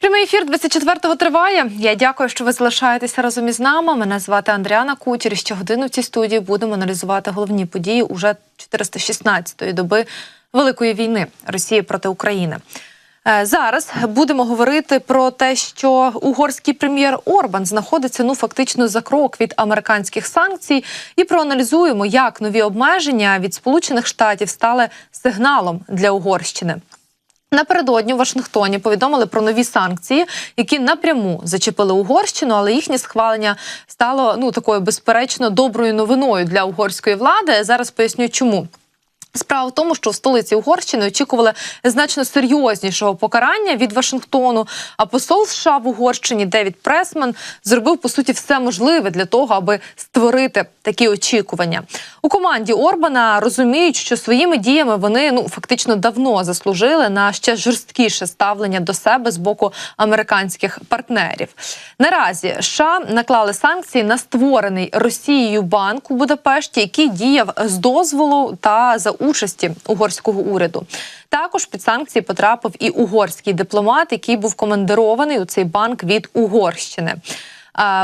Прямий ефір 24-го триває. Я дякую, що ви залишаєтеся разом із нами. Мене звати Андріана Кучер. І Щогодину в цій студії будемо аналізувати головні події уже 416-ї доби великої війни Росії проти України. Е, Зараз будемо говорити про те, що угорський прем'єр Орбан знаходиться ну фактично за крок від американських санкцій, і проаналізуємо, як нові обмеження від Сполучених Штатів стали сигналом для Угорщини. Напередодні в Вашингтоні повідомили про нові санкції, які напряму зачепили Угорщину, але їхнє схвалення стало ну такою безперечно доброю новиною для угорської влади. Зараз поясню, чому. Справа в тому, що в столиці Угорщини очікували значно серйознішого покарання від Вашингтону. А посол США в Угорщині Девід Пресман зробив по суті все можливе для того, аби створити такі очікування. У команді Орбана розуміють, що своїми діями вони ну фактично давно заслужили на ще жорсткіше ставлення до себе з боку американських партнерів. Наразі США наклали санкції на створений Росією банк у Будапешті, який діяв з дозволу та за участі угорського уряду. Також під санкції потрапив і угорський дипломат, який був командирований у цей банк від Угорщини.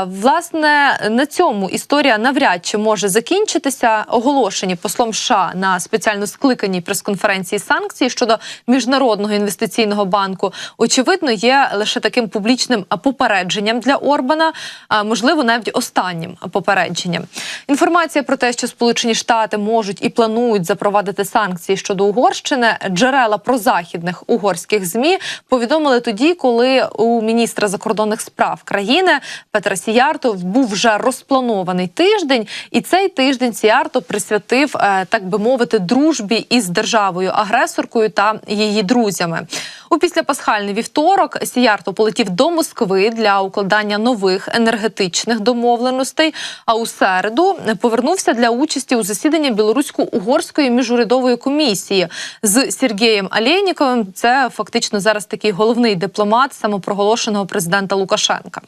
Власне, на цьому історія навряд чи може закінчитися. Оголошені послом США на спеціально скликаній прес-конференції санкцій щодо міжнародного інвестиційного банку, очевидно, є лише таким публічним попередженням для Орбана, а можливо, навіть останнім попередженням. Інформація про те, що Сполучені Штати можуть і планують запровадити санкції щодо Угорщини, джерела прозахідних угорських змі повідомили тоді, коли у міністра закордонних справ країни. Петра Сіярто був вже розпланований тиждень, і цей тиждень Сіярто присвятив, е, так би мовити, дружбі із державою агресоркою та її друзями. У післяпасхальний вівторок Сіярто полетів до Москви для укладання нових енергетичних домовленостей. А у середу повернувся для участі у засіданні білорусько-угорської міжурядової комісії з Сергієм Алєніковим. Це фактично зараз такий головний дипломат самопроголошеного президента Лукашенка.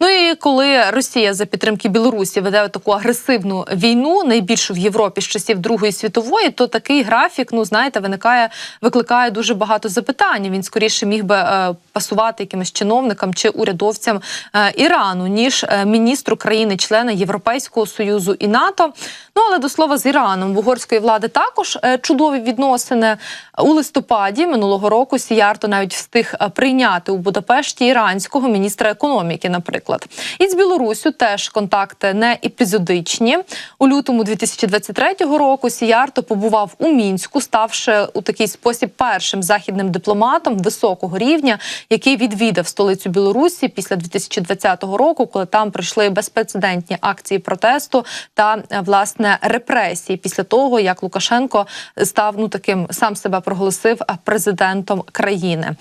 Ну і коли Росія за підтримки Білорусі веде таку агресивну війну, найбільшу в Європі з часів Другої світової, то такий графік, ну знаєте, виникає, викликає дуже багато запитань. Він скоріше міг би е, пасувати якимось чиновникам чи урядовцям е, Ірану, ніж е, міністру країни-члена Європейського союзу і НАТО. Ну але до слова з Іраном в угорської влади також е, чудові відносини у листопаді минулого року. Сіярто навіть встиг е, прийняти у Будапешті іранського міністра економіки, наприклад, і з Білоруссю теж контакти не епізодичні. У лютому 2023 року Сіярто побував у мінську, ставши у такий спосіб першим західним дипломатом високого рівня, який відвідав столицю Білорусі після 2020 року, коли там прийшли безпрецедентні акції протесту та е, власне репресії після того, як Лукашенко став ну таким сам себе проголосив президентом країни.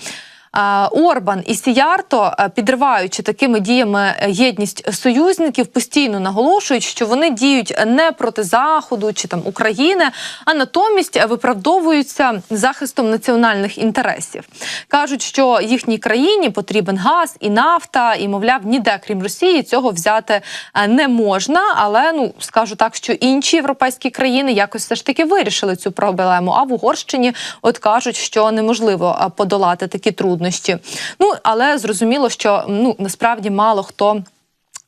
Орбан і Сіярто, підриваючи такими діями єдність союзників, постійно наголошують, що вони діють не проти заходу чи там України, а натомість виправдовуються захистом національних інтересів. кажуть, що їхній країні потрібен газ і нафта, і мовляв, ніде крім Росії цього взяти не можна. Але ну скажу так, що інші європейські країни якось все ж таки вирішили цю проблему. А в Угорщині от кажуть, що неможливо подолати такі труднощі труднощі. Ну але зрозуміло, що ну насправді мало хто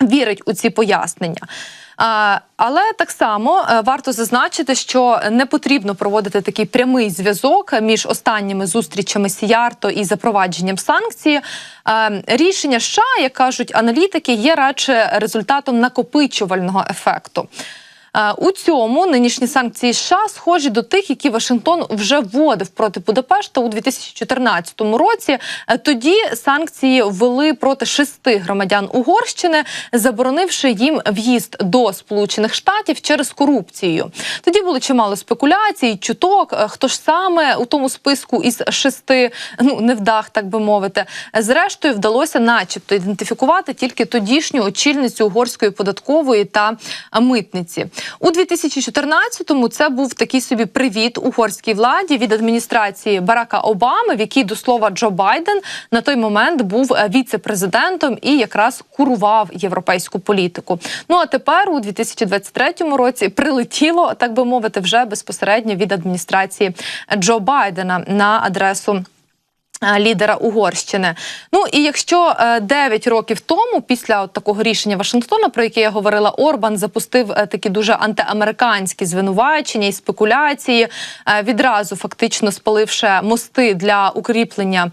вірить у ці пояснення. Але так само е, варто зазначити, що не потрібно проводити такий прямий зв'язок між останніми зустрічами Сіярто і запровадженням санкцій. Е, рішення США, як кажуть аналітики, є радше результатом накопичувального ефекту. Е, у цьому нинішні санкції США схожі до тих, які Вашингтон вже вводив проти Будапешта у 2014 році. Е, тоді санкції ввели проти шести громадян Угорщини, заборонивши їм в'їзд до Сполучених Штатів через корупцію. Тоді було чимало спекуляцій, чуток. Е, хто ж саме у тому списку із шести ну невдах, так би мовити, зрештою вдалося, начебто, ідентифікувати тільки тодішню очільницю угорської податкової та митниці. У 2014-му це був такий собі привіт угорській владі від адміністрації Барака Обами, в якій до слова Джо Байден на той момент був е, віце-президентом і якраз курував європейську політику. Ну а тепер у 2023 році прилетіло, так би мовити, вже безпосередньо від адміністрації Джо Байдена на адресу. Е, Лідера Угорщини. Ну і якщо е, 9 років тому, після от такого рішення Вашингтона, про яке я говорила, Орбан запустив е, такі дуже антиамериканські звинувачення і спекуляції, е, відразу фактично спаливши мости для укріплення,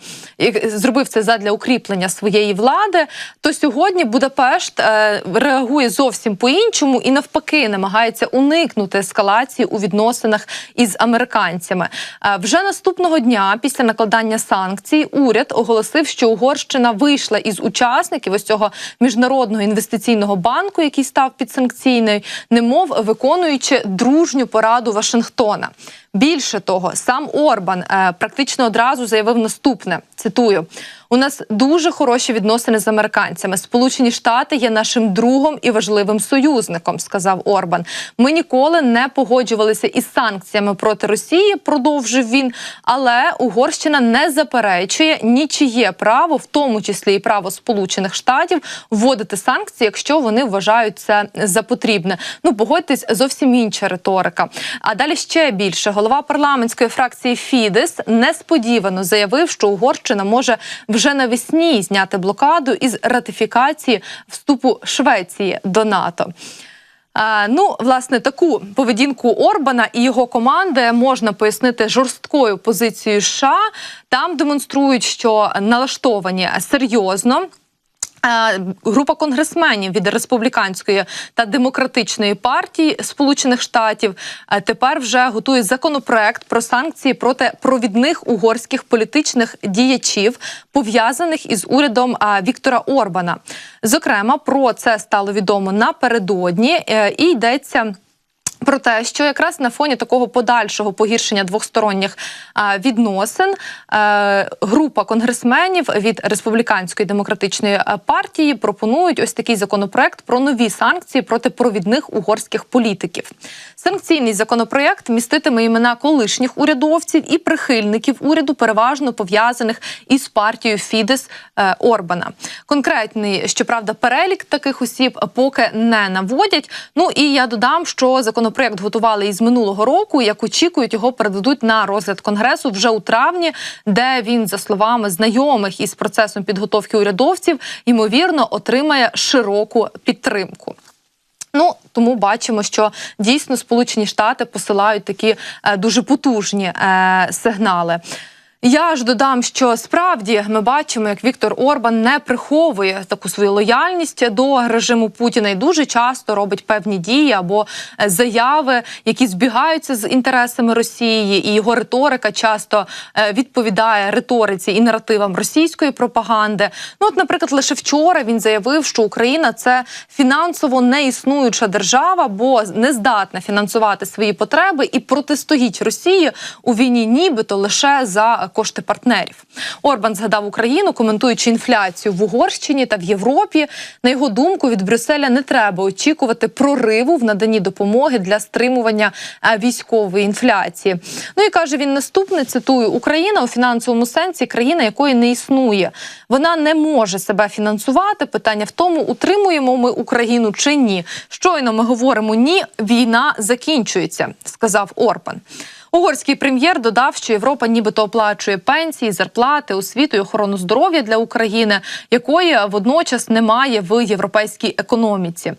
зробив це задля укріплення своєї влади, то сьогодні Будапешт е, реагує зовсім по-іншому і навпаки намагається уникнути ескалації у відносинах із американцями. Е, Вже наступного дня, після накладання санкцій, уряд оголосив, що Угорщина вийшла із учасників ось цього міжнародного інвестиційного банку, який став підсанкційний, немов виконуючи дружню пораду Вашингтона. Більше того, сам Орбан е, практично одразу заявив наступне: цитую: у нас дуже хороші відносини з американцями. Сполучені Штати є нашим другом і важливим союзником, сказав Орбан. Ми ніколи не погоджувалися із санкціями проти Росії, продовжив він. Але Угорщина не заперечує нічиє право, в тому числі і право Сполучених Штатів, вводити санкції, якщо вони вважають це за потрібне. Ну погодьтесь, зовсім інша риторика. А далі ще більше голова парламентської фракції Фідес несподівано заявив, що Угорщина може вже навесні зняти блокаду із ратифікації вступу Швеції до НАТО. Ну, власне, таку поведінку Орбана і його команди можна пояснити жорсткою позицією США. Там демонструють, що налаштовані серйозно. Група конгресменів від республіканської та демократичної партії Сполучених Штатів е, тепер вже готує законопроект про санкції проти провідних угорських політичних діячів, пов'язаних із урядом е, Віктора Орбана. Зокрема, про це стало відомо напередодні, е, і йдеться. Про те, що якраз на фоні такого подальшого погіршення двосторонніх відносин е, група конгресменів від республіканської демократичної е, партії пропонують ось такий законопроект про нові санкції проти провідних угорських політиків. Санкційний законопроект міститиме імена колишніх урядовців і прихильників уряду, переважно пов'язаних із партією Фідес е, Орбана. Конкретний, щоправда, перелік таких осіб поки не наводять. Ну і я додам, що законопроект готували із минулого року. Як очікують, його передадуть на розгляд конгресу вже у травні, де він, за словами знайомих із процесом підготовки урядовців, ймовірно отримає широку підтримку. Ну тому бачимо, що дійсно Сполучені Штати посилають такі е, дуже потужні е, сигнали. Я ж додам, що справді ми бачимо, як Віктор Орбан не приховує таку свою лояльність до режиму Путіна і дуже часто робить певні дії або е, заяви, які збігаються з інтересами Росії, і його риторика часто е, відповідає риториці і наративам російської пропаганди. Ну, от, наприклад, лише вчора він заявив, що Україна це фінансово неіснуюча держава, бо не здатна фінансувати свої потреби і протистоїть Росії у війні, нібито лише за кошти партнерів. Орбан згадав Україну, коментуючи інфляцію в Угорщині та в Європі. На його думку, від Брюсселя не треба очікувати прориву в наданні допомоги для стримування е, військової інфляції. Ну і каже він наступне: цитую: Україна у фінансовому сенсі країна, якої не існує. Вона не може себе фінансувати. Питання в тому, утримуємо ми Україну чи ні. Щойно ми говоримо ні, війна закінчується, сказав Орбан. Угорський прем'єр додав, що Європа нібито оплачує пенсії, зарплати, освіту і охорону здоров'я для України, якої водночас немає в європейській економіці.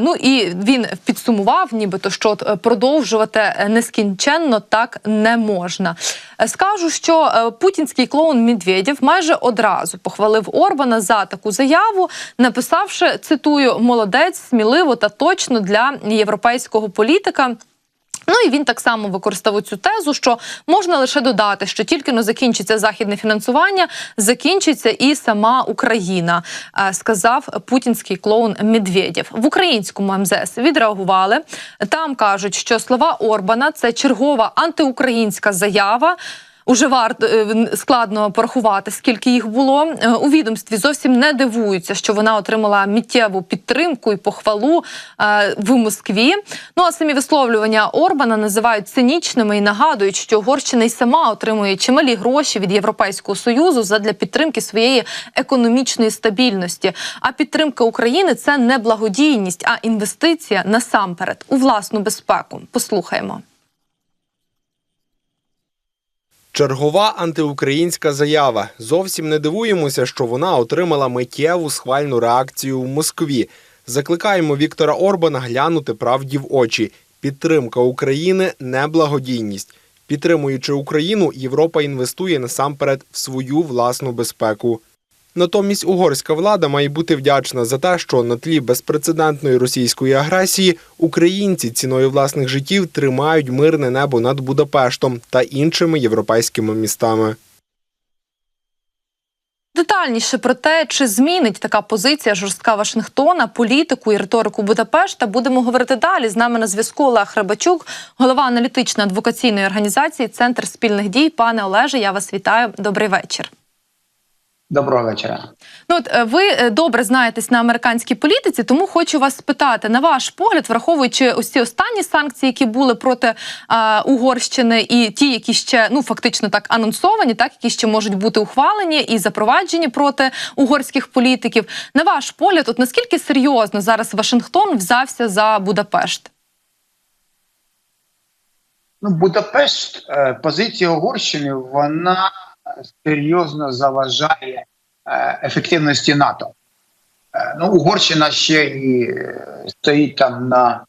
Ну і він підсумував, нібито що е, продовжувати нескінченно так не можна. Е, Скажу, що е, путінський клоун Медведєв майже одразу похвалив Орбана за таку заяву, написавши цитую молодець, сміливо та точно для європейського політика. Ну і він так само використав цю тезу, що можна лише додати, що тільки но закінчиться західне фінансування, закінчиться і сама Україна, е, сказав путінський клоун Медведєв. В українському МЗС відреагували. Там кажуть, що слова Орбана це чергова антиукраїнська заява. Уже варто е, складно порахувати, скільки їх було Е, у відомстві. Зовсім не дивуються, що вона отримала миттєву підтримку і похвалу е, в Москві. Ну а самі висловлювання Орбана називають цинічними і нагадують, що Угорщина й сама отримує чималі гроші від Європейського союзу задля підтримки своєї економічної стабільності. А підтримка України це не благодійність, а інвестиція насамперед у власну безпеку. Послухаємо. Чергова антиукраїнська заява. Зовсім не дивуємося, що вона отримала миттєву схвальну реакцію в Москві. Закликаємо Віктора Орбана глянути правді в очі. Підтримка України не благодійність. Підтримуючи Україну, Європа інвестує насамперед в свою власну безпеку. Натомість угорська влада має бути вдячна за те, що на тлі безпрецедентної російської агресії українці ціною власних життів тримають мирне небо над Будапештом та іншими європейськими містами. Детальніше про те, чи змінить така позиція жорстка Вашингтона, політику і риторику Будапешта, будемо говорити далі. З нами на зв'язку Олег Рибачук, голова аналітичної адвокаційної організації Центр спільних дій. Пане Олеже, я вас вітаю. Добрий вечір. Доброго вечора. Ну от е, ви е, добре знаєтесь на американській політиці, тому хочу вас спитати на ваш погляд, враховуючи ось ці останні санкції, які були проти а, Угорщини, і ті, які ще ну фактично так анонсовані, так які ще можуть бути ухвалені і запроваджені проти угорських політиків. На ваш погляд, от наскільки серйозно зараз Вашингтон взявся за Будапешт? Ну, Будапешт, е, позиція Угорщини, вона серйозно заважає е, ефективності НАТО. Е, Ну, Угорщина ще і е, стоїть там на,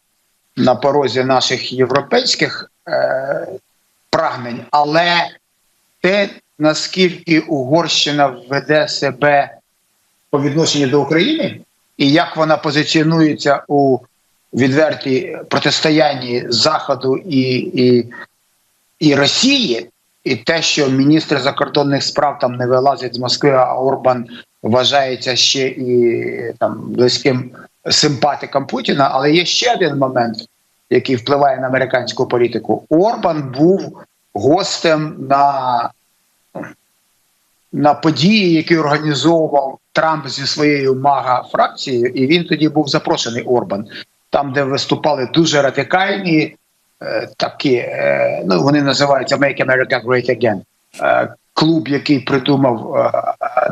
на порозі наших європейських е, прагнень, але те, наскільки Угорщина веде себе по відношенню до України, і як вона позиціонується у відвертій протистоянні Заходу і, і, і Росії, і те, що міністр закордонних справ там не вилазить з Москви, а Орбан вважається ще і там близьким симпатиком Путіна. Але є ще один момент, який впливає на американську політику. Орбан був гостем на, на події, які організовував Трамп зі своєю мага фракцією, і він тоді був запрошений Орбан, там, де виступали дуже радикальні. Е, Такі, е, ну вони називаються Make America Great Again. Е, Клуб, який придумав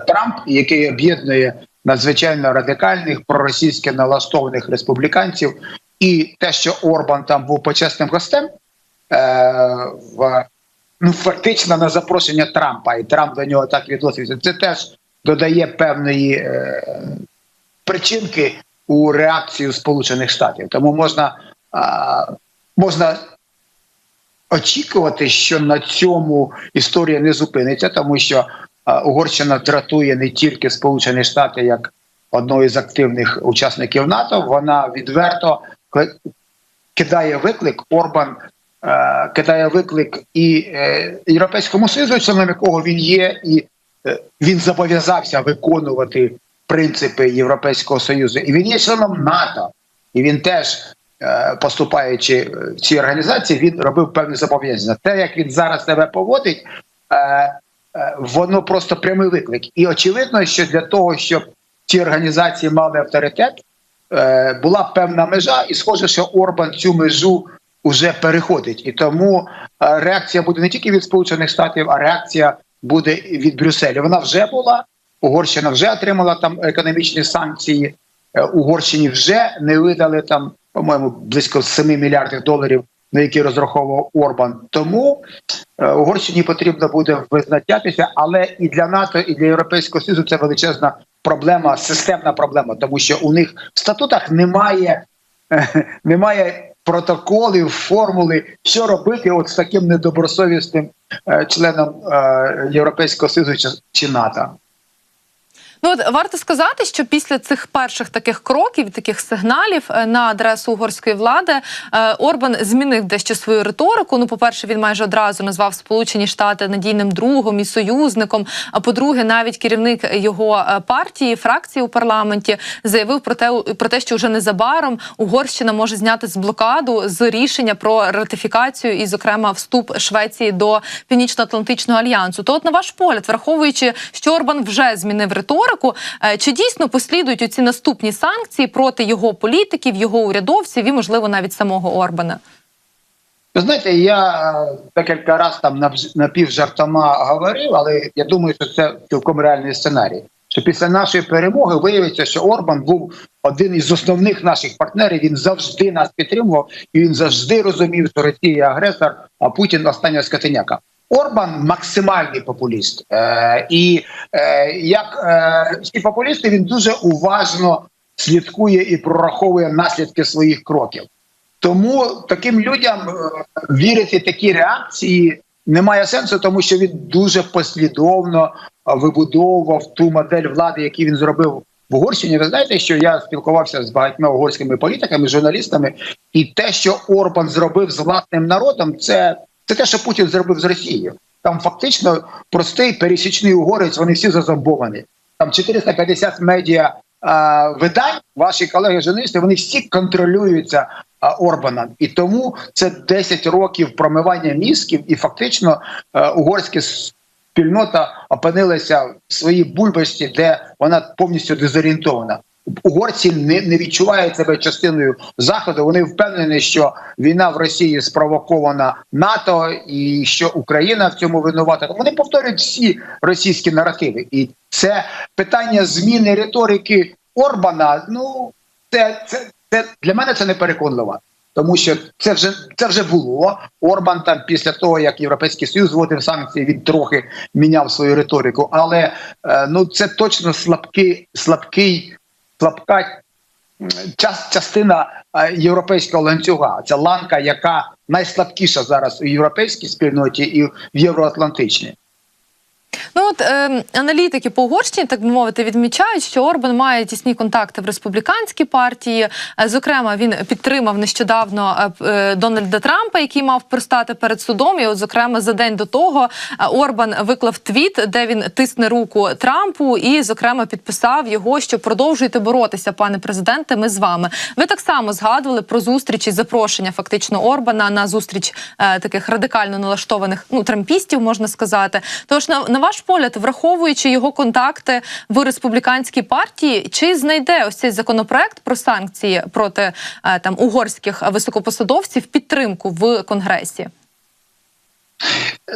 Трамп, який об'єднує надзвичайно радикальних проросійськи налаштованих республіканців, і те, що Орбан там був почесним гостем, в ну фактично на запрошення Трампа, і Трамп до нього так відносився. Це теж додає певної причинки у реакцію Сполучених Штатів. Тому можна, можна очікувати, що на цьому історія не зупиниться, тому що Угорщина дратує не тільки Сполучені Штати як одного із активних учасників НАТО, вона відверто кидає виклик Орбан. е, Кидає виклик і е, Європейському Союзу, членом якого він є, і е, він зобов'язався виконувати принципи Європейського Союзу. І він є членом НАТО, і він теж, поступаючи в цій організації, він робив певні зобов'язання. Те, як він зараз себе поводить, е, е, воно просто прямий виклик. І очевидно, що для того, щоб ці організації мали авторитет, е, була певна межа, і схоже, що Орбан цю межу вже переходить. І тому е, реакція буде не тільки від Сполучених Штатів, а реакція буде від Брюсселя. Вона вже була. Угорщина вже отримала там економічні санкції. Е, Угорщині вже не видали там, по-моєму, близько 7 мільярдів доларів, на які розраховував Орбан. Тому е, Угорщині потрібно буде визначатися, але і для НАТО, і для Європейського Союзу це величезна проблема, системна проблема, тому що у них в статутах немає, е, немає протоколів, формули, що робити от з таким недобросовісним е, членом е, Європейського Союзу чи, чи НАТО. Ну от варто сказати, що після цих перших таких кроків, таких сигналів е, на адресу угорської влади е, Орбан змінив дещо свою риторику. Ну, по-перше, він майже одразу назвав Сполучені Штати надійним другом і союзником. А по-друге, навіть керівник його е, партії, фракції у парламенті заявив про те, про те, що вже незабаром Угорщина може зняти з блокаду з рішення про ратифікацію і, зокрема, вступ Швеції до Північно-Атлантичного альянсу. То, от на ваш погляд, враховуючи, що Орбан вже змінив риторику, е, чи дійсно послідують оці наступні санкції проти його політиків, його урядовців і, можливо, навіть самого Орбана? Ви знаєте, я е, декілька разів там напівжартома говорив, але я думаю, що це цілком реальний сценарій. Що після нашої перемоги виявиться, що Орбан був один із основних наших партнерів. Він завжди нас підтримував, і він завжди розумів, що Росія агресор, а Путін остання скотиняка. Орбан максимальний популіст, е, і е, як е, всі популісти, він дуже уважно слідкує і прораховує наслідки своїх кроків. Тому таким людям е, вірити такі реакції немає сенсу, тому що він дуже послідовно е, вибудовував ту модель влади, яку він зробив в Угорщині. Ви знаєте, що я спілкувався з багатьма угорськими політиками, журналістами, і те, що Орбан зробив з власним народом, це, це те, що Путін зробив з Росією. Там фактично простий пересічний угорець, вони всі зазомбовані. Там 450 медіа а, видань, ваші колеги журналісти, вони всі контролюються а, Орбаном. І тому це 10 років промивання мізків, і фактично а, угорська спільнота опинилася в своїй бульбашці, де вона повністю дезорієнтована. Угорці не, не відчувають себе частиною заходу. Вони впевнені, що війна в Росії спровокована НАТО і що Україна в цьому винувата. Вони повторюють всі російські наративи, і це питання зміни риторики Орбана. Ну це, це, це для мене це не переконливо. Тому що це вже це вже було. Орбан там після того, як Європейський Союз вводив санкції, він трохи міняв свою риторику. Але е, ну це точно слабкий, слабкий, слабка час, частина е, європейського ланцюга. Це ланка, яка найслабкіша зараз у європейській спільноті і в євроатлантичній. Ну от е, аналітики по Угорщині, так би мовити, відмічають, що Орбан має тісні контакти в республіканській партії. Е, Зокрема, він підтримав нещодавно е, е, Дональда Трампа, який мав пристати перед судом. І, от, зокрема, за день до того Орбан виклав твіт, де він тисне руку Трампу, і, зокрема, підписав його, що продовжуйте боротися, пане президенте. Ми з вами. Ви так само згадували про зустріч і запрошення фактично Орбана на зустріч е, таких радикально налаштованих ну трампістів, можна сказати. Тож на, на ваш погляд, враховуючи його контакти в республіканській партії, чи знайде ось цей законопроект про санкції проти е, там угорських високопосадовців підтримку в конгресі?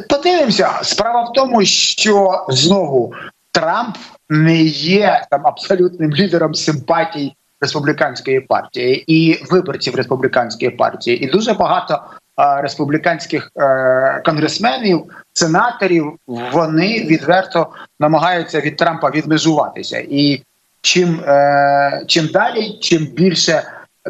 Подивимося. Справа в тому, що знову Трамп не є там абсолютним лідером симпатій республіканської партії і виборців республіканської партії, і дуже багато е, республіканських е, конгресменів, сенаторів вони відверто намагаються від Трампа відмежуватися. І чим, е, чим далі, чим більше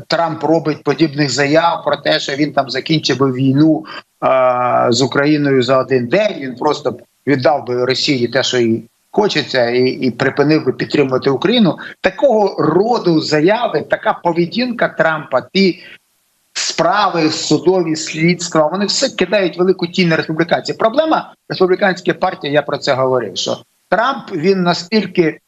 Трамп робить подібних заяв про те, що він там закінчив би війну е, з Україною за один день. Він просто віддав би Росії те, що їй хочеться, і, і припинив би підтримувати Україну. Такого роду заяви, така поведінка Трампа, ті справи, судові слідства, вони все кидають велику тінь на республіканців. Проблема республіканської партії, я про це говорив. Що Трамп він настільки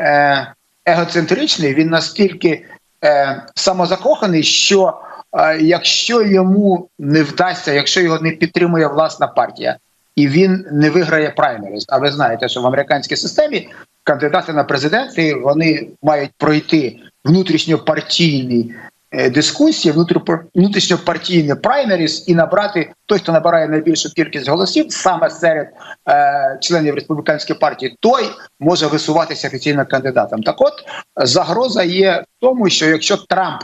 е, егоцентричний, він настільки е, самозакоханий, що е, якщо йому не вдасться, якщо його не підтримує власна партія, і він не виграє праймеріс, а ви знаєте, що в американській системі кандидати на президенти вони мають пройти внутрішньопартійні е, дискусії, внутрі- внутрішньопартійні праймеріс і набрати той, хто набирає найбільшу кількість голосів саме серед е, членів республіканської партії, той може висуватися офіційно кандидатом. Так, от загроза є в тому, що якщо Трамп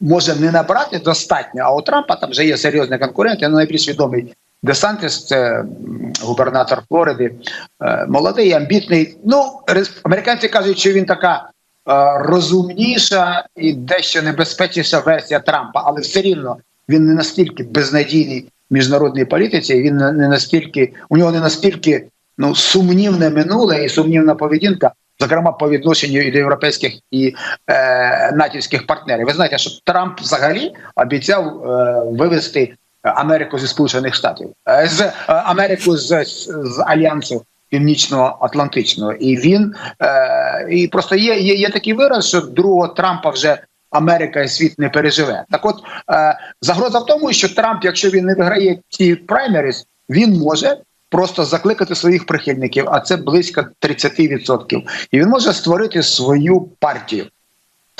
може не набрати достатньо, а у Трампа там вже є серйозні конкуренти, ну, найбільш відомий. Десантис, це губернатор Флориди, е, молодий, амбітний. Ну, американці кажуть, що він така е, розумніша і дещо небезпечніша версія Трампа, але все рівно він не настільки безнадійний в міжнародній політиці. Він не настільки у нього не настільки ну сумнівне минуле і сумнівна поведінка, зокрема по відношенню і до європейських і е, натівських партнерів. Ви знаєте, що Трамп взагалі обіцяв е, вивести Америку зі Сполучених Штатів е, з е, Америку з, з альянсу. Північно-атлантичного, і він е, і просто є, є, є такий вираз, що другого Трампа вже Америка і світ не переживе. Так, от е, загроза в тому, що Трамп, якщо він не виграє ці праймеріс, він може просто закликати своїх прихильників, а це близько 30%. І він може створити свою партію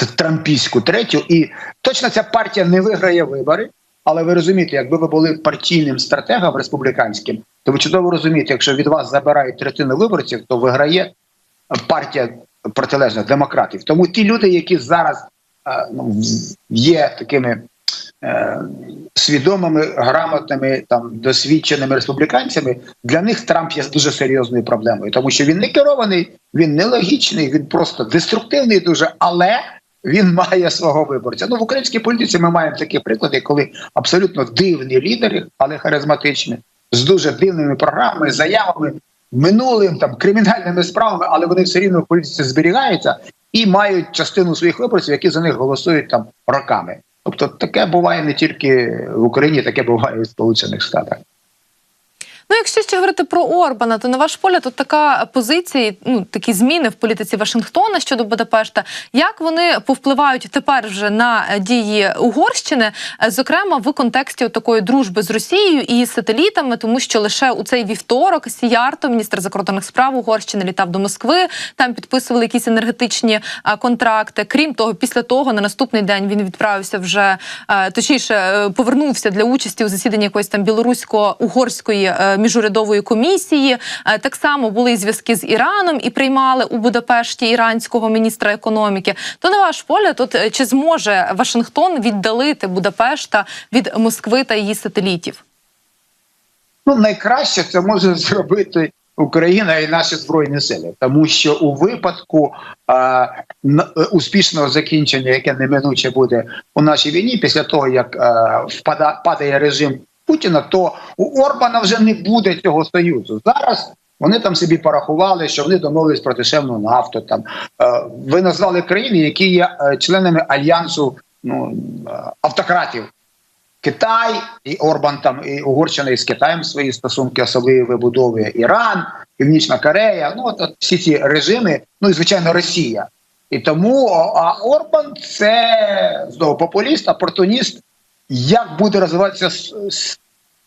трампійську третю. І точно ця партія не виграє вибори. Але ви розумієте, якби ви були партійним стратегом республіканським, то ви чудово розумієте, якщо від вас забирають третину виборців, то виграє партія протилежна демократів. Тому ті люди, які зараз е, ну, є такими е, свідомими, грамотними, там досвідченими республіканцями, для них Трамп є дуже серйозною проблемою, тому що він не керований, він нелогічний, він просто деструктивний дуже, але. Він має свого виборця. Ну в українській політиці ми маємо такі приклади, коли абсолютно дивні лідери, але харизматичні, з дуже дивними програмами, заявами, минулим там кримінальними справами, але вони все рівно в політиці зберігаються і мають частину своїх виборців, які за них голосують там роками. Тобто таке буває не тільки в Україні, таке буває і в Сполучених Штатах. Ну, якщо ще говорити про Орбана, то на ваш погляд, тут така позиція, ну такі зміни в політиці Вашингтона щодо Будапешта. Як вони повпливають тепер вже на дії Угорщини, зокрема в контексті такої дружби з Росією і сателітами, тому що лише у цей вівторок Сіярто, міністр закордонних справ Угорщини, літав до Москви. Там підписували якісь енергетичні контракти. Крім того, після того на наступний день він відправився вже е, точніше е, повернувся для участі у засіданні якоїсь там білорусько-угорської е, міжурядової комісії. Е, Так само були зв'язки з Іраном і приймали у Будапешті іранського міністра економіки. То на ваш погляд, тут е, чи зможе Вашингтон віддалити Будапешта від Москви та її сателітів? Ну, найкраще це може зробити Україна і наші збройні сили, тому що у випадку н- е, успішного закінчення, яке неминуче буде у нашій війні, після того як е, впада, падає режим Путіна, то у Орбана вже не буде цього союзу. Зараз вони там собі порахували, що вони домовились про дешевну нафту. Там е, ви назвали країни, які є е, членами альянсу ну, е, автократів. Китай і Орбан там і Угорщина із Китаєм свої стосунки особливі вибудовує Іран, Північна Корея. Ну от, от всі ці режими, ну і звичайно Росія. І тому а Орбан це знову популіст, опортуніст. Як буде розвиватися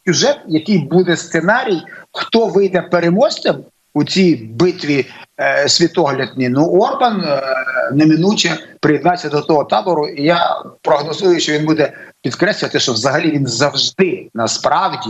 сюжет, який буде сценарій, хто вийде переможцем у цій битві е, світоглядній? Ну Орбан е, неминуче приєднається до того табору. І я прогнозую, що він буде підкреслювати, що взагалі він завжди насправді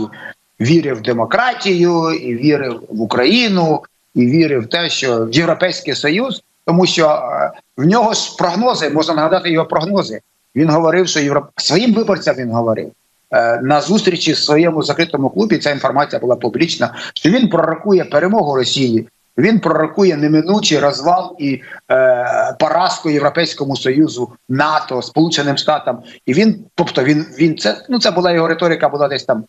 вірив в демократію і вірив в Україну, і вірив в те, що в Європейський Союз, тому що е, в нього ж прогнози, можна нагадати його прогнози. Він говорив, що Європ... своїм виборцям він говорив. Е, На зустрічі в своєму закритому клубі ця інформація була публічна, що він пророкує перемогу Росії, він пророкує неминучий розвал і е, поразку Європейському Союзу, НАТО, Сполученим Штатам. І він, тобто, він він це ну це була його риторика, була десь там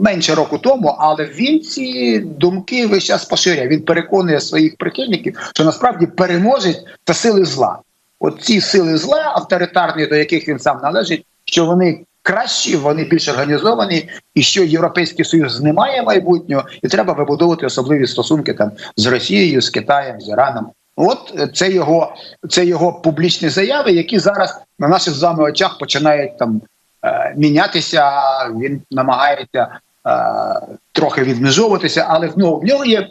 менше року тому, але він ці думки весь час поширює. Він переконує своїх прихильників, що насправді переможець це сили зла. От ці сили зла, авторитарні, до яких він сам належить, що вони кращі, вони більш організовані, і що Європейський Союз не має майбутнього, і треба вибудовувати особливі стосунки там з Росією, з Китаєм, з Іраном. От е, це його, це його публічні заяви, які зараз на наших з вами очах починають там е, мінятися. Він намагається е, трохи відмежовуватися, але нього в нього є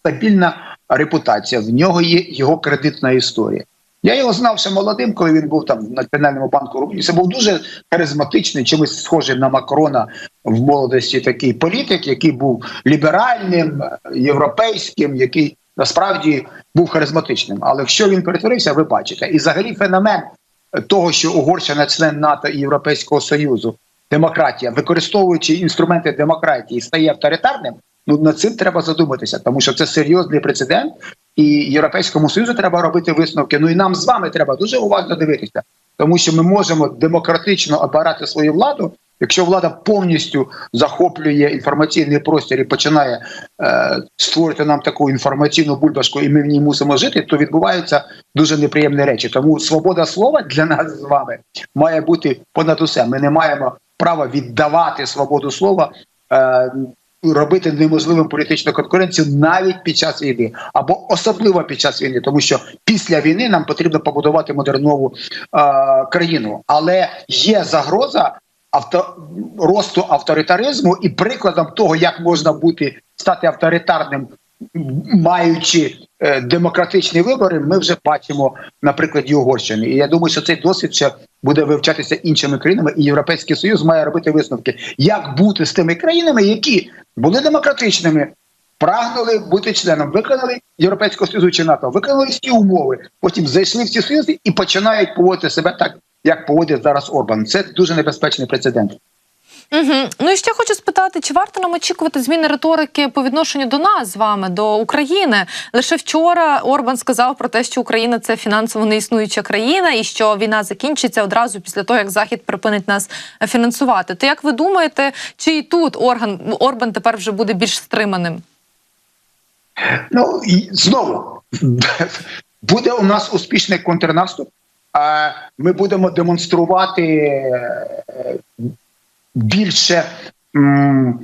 стабільна репутація, в нього є його кредитна історія. Я його знав ще молодим, коли він був там в Національному банку Румунії. Це був дуже харизматичний, чимось схожий на Макрона в молодості такий політик, який був ліберальним, європейським, який насправді був харизматичним. Але що він перетворився, ви бачите. І взагалі феномен того, що Угорщина член НАТО і Європейського Союзу, демократія, використовуючи інструменти демократії, стає авторитарним. Ну над цим треба задуматися, тому що це серйозний прецедент, і Європейському Союзу треба робити висновки. Ну і нам з вами треба дуже уважно дивитися, тому що ми можемо демократично обирати свою владу. Якщо влада повністю захоплює інформаційний простір і починає е, створити нам таку інформаційну бульбашку, і ми в ній мусимо жити, то відбуваються дуже неприємні речі. Тому свобода слова для нас з вами має бути понад усе. Ми не маємо права віддавати свободу слова. Е, Робити неможливим політичну конкуренцію навіть під час війни, або особливо під час війни, тому що після війни нам потрібно побудувати модернову е, країну, але є загроза авто росту авторитаризму і прикладом того, як можна бути стати авторитарним, маючи е, демократичні вибори, ми вже бачимо на прикладі Угорщини. І я думаю, що цей досвід ще буде вивчатися іншими країнами, і Європейський Союз має робити висновки, як бути з тими країнами, які були демократичними. Прагнули бути членом, виконали Європейського Союзу чи НАТО, виконали всі умови, потім зайшли в ці союзи і починають поводити себе так, як поводить зараз Орбан. Це дуже небезпечний прецедент. Угу. Ну і ще хочу спитати, чи варто нам очікувати зміни риторики по відношенню до нас з вами, до України? Лише вчора Орбан сказав про те, що Україна це фінансово неіснуюча країна, і що війна закінчиться одразу після того, як Захід припинить нас фінансувати. То як ви думаєте, чи і тут Орган Орбан тепер вже буде більш стриманим? Ну і знову буде у нас успішний контрнаступ. Ми будемо демонструвати більше м,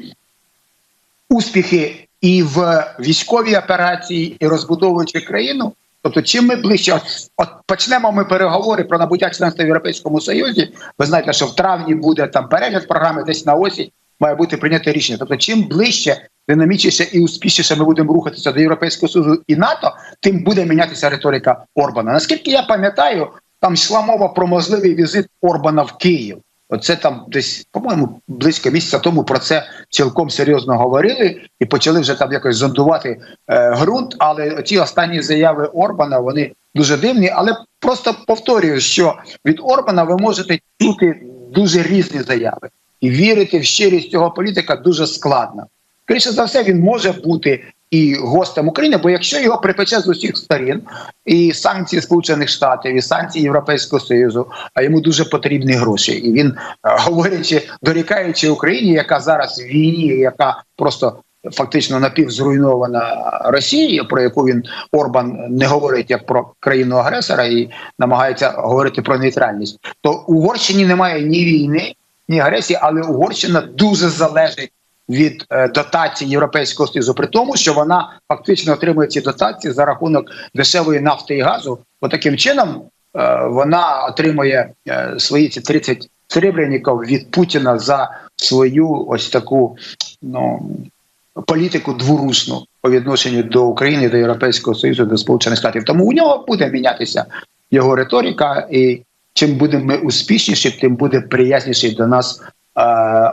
успіхи і в військовій операції, і розбудовуючи країну. Тобто, чим ми ближче, от, почнемо ми переговори про набуття членства в Європейському Союзі. Ви знаєте, що в травні буде там перегляд програми, десь на осінь має бути прийнято рішення. Тобто, чим ближче, динамічніше і успішніше ми будемо рухатися до Європейського Союзу і НАТО, тим буде мінятися риторика Орбана. Наскільки я пам'ятаю, там йшла мова про можливий візит Орбана в Київ. Оце там десь, по-моєму, близько місяця тому про це цілком серйозно говорили і почали вже там якось зондувати е, ґрунт. Але ці останні заяви Орбана вони дуже дивні. Але просто повторюю, що від Орбана ви можете чути дуже різні заяви, і вірити в щирість цього політика дуже складно. Скоріше за все, він може бути і гостем України, бо якщо його припече з усіх сторін, і санкції Сполучених Штатів, і санкції Європейського Союзу, а йому дуже потрібні гроші. І він, е, говорячи, дорікаючи Україні, яка зараз в війні, яка просто фактично напівзруйнована Росією, про яку він Орбан не говорить як про країну агресора і намагається говорити про нейтральність, то Угорщині немає ні війни, ні агресії, але Угорщина дуже залежить від е, дотацій Європейського Союзу, при тому, що вона фактично отримує ці дотації за рахунок дешевої нафти і газу. Бо таким чином е, вона отримує е, свої ці 30 серебряників від Путіна за свою ось таку ну політику дворушну по відношенню до України, до Європейського Союзу, до Сполучених Штатів. Тому у нього буде мінятися його риторика, і чим будемо ми успішніші, тим буде приязніший до нас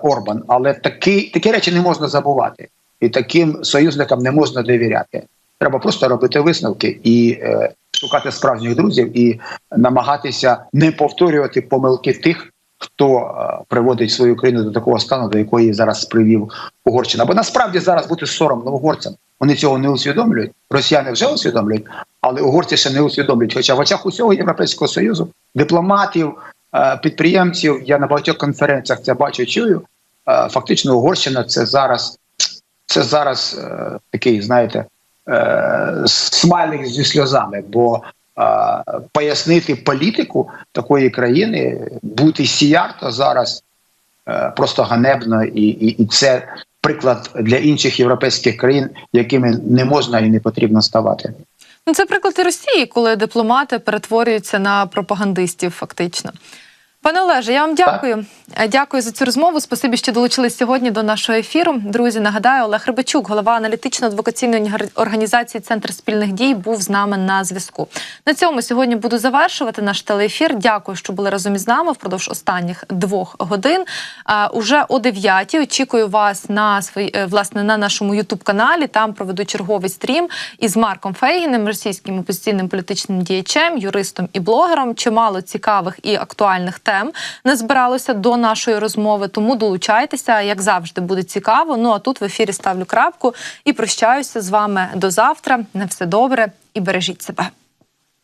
Орбан. Але такі, такі речі не можна забувати, і таким союзникам не можна довіряти. Треба просто робити висновки і е, шукати справжніх друзів і намагатися не повторювати помилки тих. Хто е, приводить свою країну до такого стану, до якої зараз привів Угорщина? Бо насправді зараз бути соромно угорцям. Вони цього не усвідомлюють. Росіяни вже усвідомлюють, але угорці ще не усвідомлюють. Хоча в очах усього Європейського союзу, дипломатів, е, підприємців, я на багатьох конференціях це бачу, чую. е, Фактично, Угорщина це зараз це зараз е, такий, знаєте, е, смайлик зі сльозами. Бо е, пояснити політику такої країни, бути сіярто зараз е, просто ганебно, і, і, і це приклад для інших європейських країн, якими не можна і не потрібно ставати. Ну, це приклад і Росії, коли дипломати перетворюються на пропагандистів, фактично. Пане Олеже, я вам дякую. Е, Дякую за цю розмову. Спасибі, що долучились сьогодні до нашого ефіру. Друзі, нагадаю, Олег Рибачук, голова аналітично-адвокаційної організації Центр спільних дій, був з нами на зв'язку. На цьому сьогодні буду завершувати наш телеефір. Дякую, що були разом із нами впродовж останніх двох годин. А, уже о 9 очікую вас на свої е, власне на нашому Ютуб каналі. Там проведу черговий стрім із Марком Фейгіним, російським опозиційним політичним діячем, юристом і блогером. Чимало цікавих і актуальних тем не збиралося до нашої розмови. Тому долучайтеся, як завжди, буде цікаво. Ну а тут в ефірі ставлю крапку і прощаюся з вами до завтра. На все добре і бережіть себе.